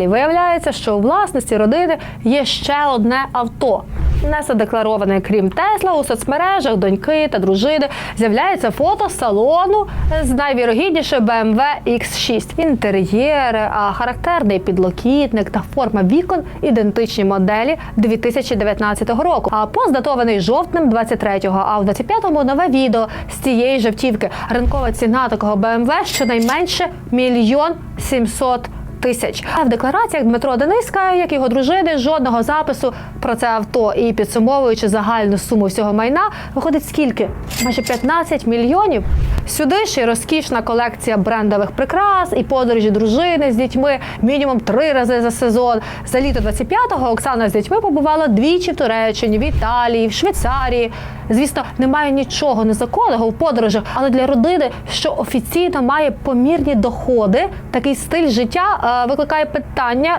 І виявляється, що у власності родини є ще одне авто. Не задеклароване, крім Тесла, у соцмережах доньки та дружини з'являється фото салону з найвірогідніше BMW X6. Інтер'єри, а характерний підлокітник та форма вікон ідентичні моделі 2019 року. А пост датований жовтнем 23-го, а в 25-му нове відео з цієї жовтівки. Ринкова ціна такого BMW щонайменше мільйон сімсот тисяч. А в деклараціях Дмитро Дениска, як його дружини, жодного запису про це авто. І підсумовуючи загальну суму всього майна, виходить скільки? Майже 15 мільйонів. Сюди ж і розкішна колекція брендових прикрас і подорожі дружини з дітьми мінімум три рази за сезон. За літо 25-го Оксана з дітьми побувала двічі в Туреччині, в Італії, в Швейцарії. Звісно, немає нічого незаконного в подорожах, але для родини, що офіційно має помірні доходи, такий стиль життя е, викликає питання